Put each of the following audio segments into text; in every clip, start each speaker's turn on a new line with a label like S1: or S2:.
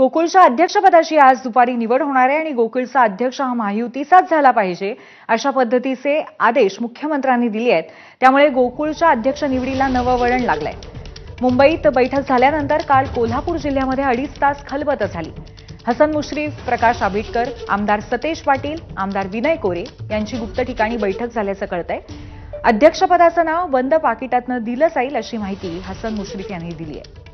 S1: गोकुळच्या अध्यक्षपदाची आज दुपारी निवड होणार आहे आणि गोकुळचा अध्यक्ष हा महायुतीचाच झाला पाहिजे अशा पद्धतीचे आदेश मुख्यमंत्र्यांनी दिले आहेत. त्यामुळे गोकुळच्या अध्यक्ष निवडीला नवं वळण लागलंय. मुंबईत बैठक झाल्यानंतर काल कोल्हापूर जिल्ह्यामध्ये अडीच तास खलबत झाली. हसन मुश्रीफ प्रकाश आंबेडकर आमदार सतेज पाटील आमदार विनय कोरे यांची गुप्त ठिकाणी बैठक झाल्याचं कळतंय. अध्यक्षपदाचं नाव बंद पाकिटातनं दिलं जाईल अशी माहिती हसन मुश्रीफ यांनी दिली आहे.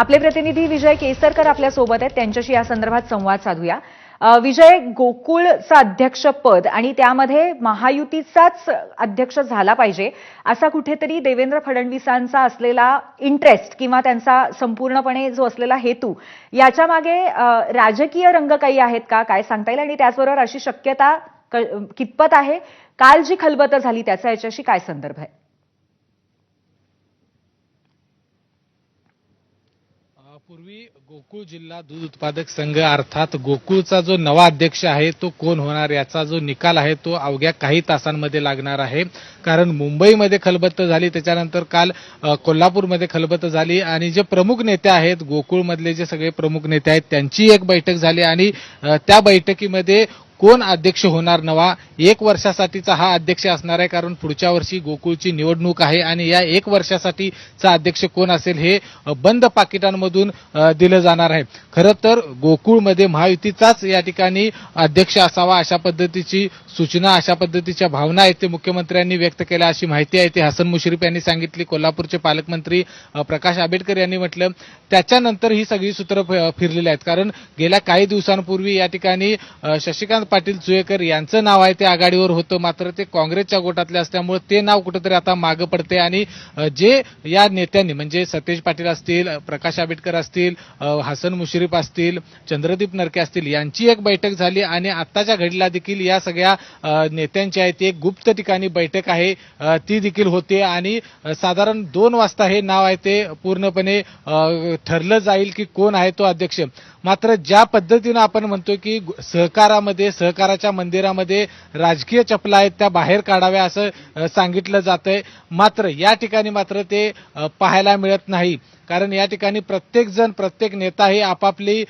S1: आपले प्रतिनिधी विजय केसरकर आपल्यासोबत आहेत. त्यांच्याशी या संदर्भात संवाद साधूया. विजय गोकुळचं अध्यक्षपद आणि त्यामध्ये महायुतीचाच अध्यक्ष झाला पाहिजे असा कुठेतरी देवेंद्र फडणवीसांचा असलेला इंटरेस्ट किंवा त्यांचा संपूर्णपणे जो असलेला हेतू याच्या मागे राजकीय रंग काही आहेत का? काय सांगता येईल? आणि त्याचबरोबर अशी शक्यता क- कितपत आहे? काल जी खलबतं झाली त्याचा याच्याशी काय संदर्भ आहे?
S2: पूर्वी गोकुळ जिल्हा दूध उत्पादक संघ अर्थात गोकुळचा जो नवा अध्यक्ष आहे तो कोण होणार? याचा जो निकाल आहे तो अवघ्या काही तासांमध्ये लागणार आहे. कारण मुंबईमध्ये खलबत्त झाली त्याच्यानंतर काल कोल्हापूरमध्ये खलबत्त झाली आणि जे प्रमुख नेते आहेत गोकुळमधले जे सगळे प्रमुख नेते आहेत त्यांची एक बैठक झाली आणि त्या बैठकीमध्ये कोण अध्यक्ष होणार नवा? एक वर्षासाठीचा हा अध्यक्ष असणार आहे कारण पुढच्या वर्षी गोकुळची निवडणूक आहे आणि या एक वर्षासाठीचा अध्यक्ष कोण असेल हे बंद पाकिटांमधून दिलं जाणार आहे. खरं तर गोकुळमध्ये महायुतीचाच या ठिकाणी अध्यक्ष असावा अशा पद्धतीची सूचना अशा पद्धतीच्या भावना आहेत ते मुख्यमंत्र्यांनी व्यक्त केल्या अशी माहिती आहे. ती हसन मुश्रीफ यांनी सांगितली कोल्हापूरचे पालकमंत्री प्रकाश आंबेडकर यांनी म्हटलं. त्याच्यानंतर ही सगळी सूत्र फ- फिरलेली आहेत. कारण गेल्या काही दिवसांपूर्वी या ठिकाणी शशिकांत पाटील चुयेकर यांचं नाव आहे ते आघाडीवर होतं मात्र ते काँग्रेसच्या गोटातले असल्यामुळे ते नाव कुठेतरी आता मागं पडते. आणि जे या नेत्यांनी म्हणजे सतेज पाटील असतील प्रकाश आंबेडकर असतील हसन मुश्रीफ असतील चंद्रदीप नरके असतील यांची एक बैठक झाली आणि आत्ताच्या घडीला देखील या सगळ्या नेत्यांची आहे ती एक गुप्त ठिकाणी बैठक आहे ती देखील होते. आणि साधारण दोन वाजता हे नाव आहे ते पूर्णपणे ठरलं जाईल की कोण आहे तो अध्यक्ष. मात्र ज्या पद्धतीनं आपण म्हणतो की सहकारामध्ये सहकाराच्या मंदिरामध्ये राजकीय चपला आहेत त्या बाहेर काढाव्या असं सांगितलं जातंय. मात्र या ठिकाणी मात्र ते पाहायला मिळत नाही. कारण या ठिकाणी प्रत्येक जण प्रत्येक नेता हे आपापली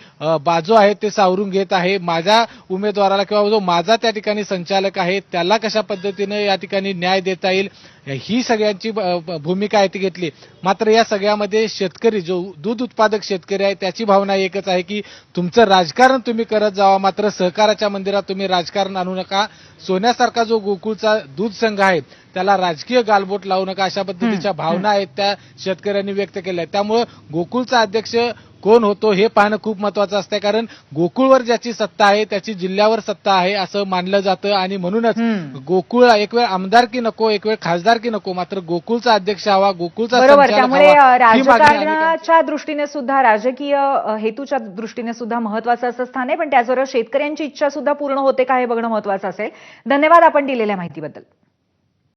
S2: बाजू आहे ते सावरून घेत आहे. माझ्या उमेदवाराला किंवा जो माझा त्या ठिकाणी संचालक आहे त्याला कशा पद्धतीनं या ठिकाणी न्याय देता येईल? ही सगळ्यांची भूमिका आहे ती घेतली. मात्र या सगळ्यामध्ये शेतकरी जो दूध उत्पादक शेतकरी आहे त्याची भावना एकच आहे की तुमचं राजकारण तुम्ही करत जावा मात्र सहकाराच्या मंदिरात तुम्ही राजकारण आणू नका. सोन्यासारखा जो गोकुळचा दूध संघ आहे त्याला राजकीय गालबोट लावू नका अशा पद्धतीच्या भावना आहेत त्या शेतकऱ्यांनी व्यक्त केल्या त्यामुळं गोकुळचा अध्यक्ष कोण होतो हे पाहणं खूप महत्वाचं असतंय. कारण गोकुळवर ज्याची सत्ता आहे त्याची जिल्ह्यावर सत्ता आहे असं मानलं जातं. आणि म्हणूनच. गोकुळ एक वेळ आमदारकी नको एक वेळ खासदारकी नको मात्र गोकुळचा अध्यक्ष हवा गोकुळचा
S1: त्यामुळे राजकारणाच्या दृष्टीने सुद्धा राजकीय हेतूच्या दृष्टीने सुद्धा महत्वाचं असं स्थान आहे. पण त्याचबरोबर शेतकऱ्यांची इच्छा सुद्धा पूर्ण होते का हे बघणं महत्वाचं असेल. धन्यवाद आपण दिलेल्या माहितीबद्दल.